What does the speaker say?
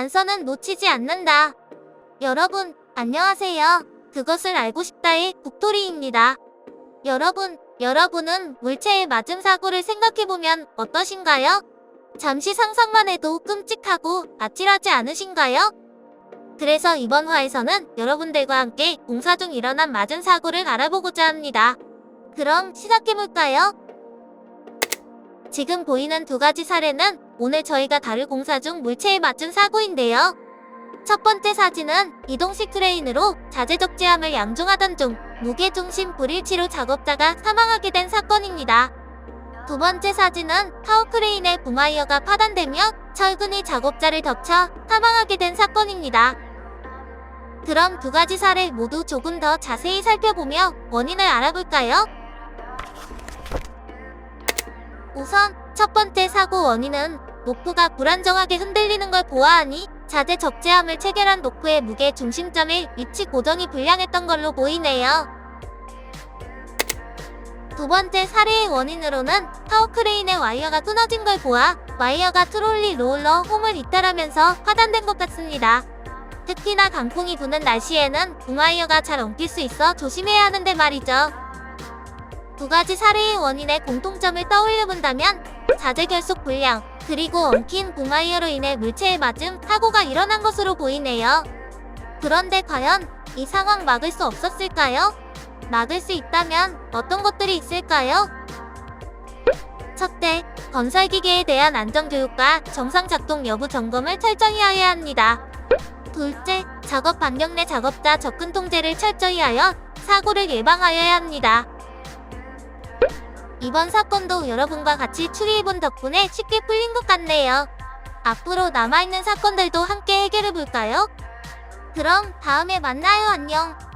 단서는 놓치지 않는다. 여러분, 안녕하세요. 그것을 알고 싶다의 국토리입니다. 여러분, 여러분은 물체의 맞음 사고를 생각해보면 어떠신가요? 잠시 상상만 해도 끔찍하고 아찔하지 않으신가요? 그래서 이번 화에서는 여러분들과 함께 공사 중 일어난 맞은 사고를 알아보고자 합니다. 그럼 시작해볼까요? 지금 보이는 두 가지 사례는 오늘 저희가 다룰 공사 중 물체에 맞춘 사고인데요. 첫 번째 사진은 이동식 크레인으로 자재 적재함을 양중하던 중 무게중심 불일치로 작업자가 사망하게 된 사건입니다. 두 번째 사진은 타워 크레인의 붐와이어가 파단되며 철근이 작업자를 덮쳐 사망하게 된 사건입니다. 그럼 두 가지 사례 모두 조금 더 자세히 살펴보며 원인을 알아볼까요? 우선 첫 번째 사고 원인은 노프가 불안정하게 흔들리는 걸 보아하니 자재 적재함을 체결한 노프의 무게 중심점의 위치 고정이 불량했던 걸로 보이네요. 두 번째 사례의 원인으로는 타워 크레인의 와이어가 끊어진 걸 보아 와이어가 트롤리 롤러 홈을 이탈하면서 파단된 것 같습니다. 특히나 강풍이 부는 날씨에는 붕와이어가 잘 엉킬 수 있어 조심해야 하는데 말이죠. 두 가지 사례의 원인의 공통점을 떠올려 본다면 자재 결속 불량 그리고 엉킨 붕와이어로 인해 물체에 맞음 사고가 일어난 것으로 보이네요. 그런데 과연 이 상황 막을 수 없었을까요? 막을 수 있다면 어떤 것들이 있을까요? 첫째, 건설기계에 대한 안전교육과 정상 작동 여부 점검을 철저히 하여야 합니다. 둘째, 작업 반경 내 작업자 접근 통제를 철저히 하여 사고를 예방하여야 합니다. 이번 사건도 여러분과 같이 추리해본 덕분에 쉽게 풀린 것 같네요. 앞으로 남아있는 사건들도 함께 해결해볼까요? 그럼 다음에 만나요. 안녕.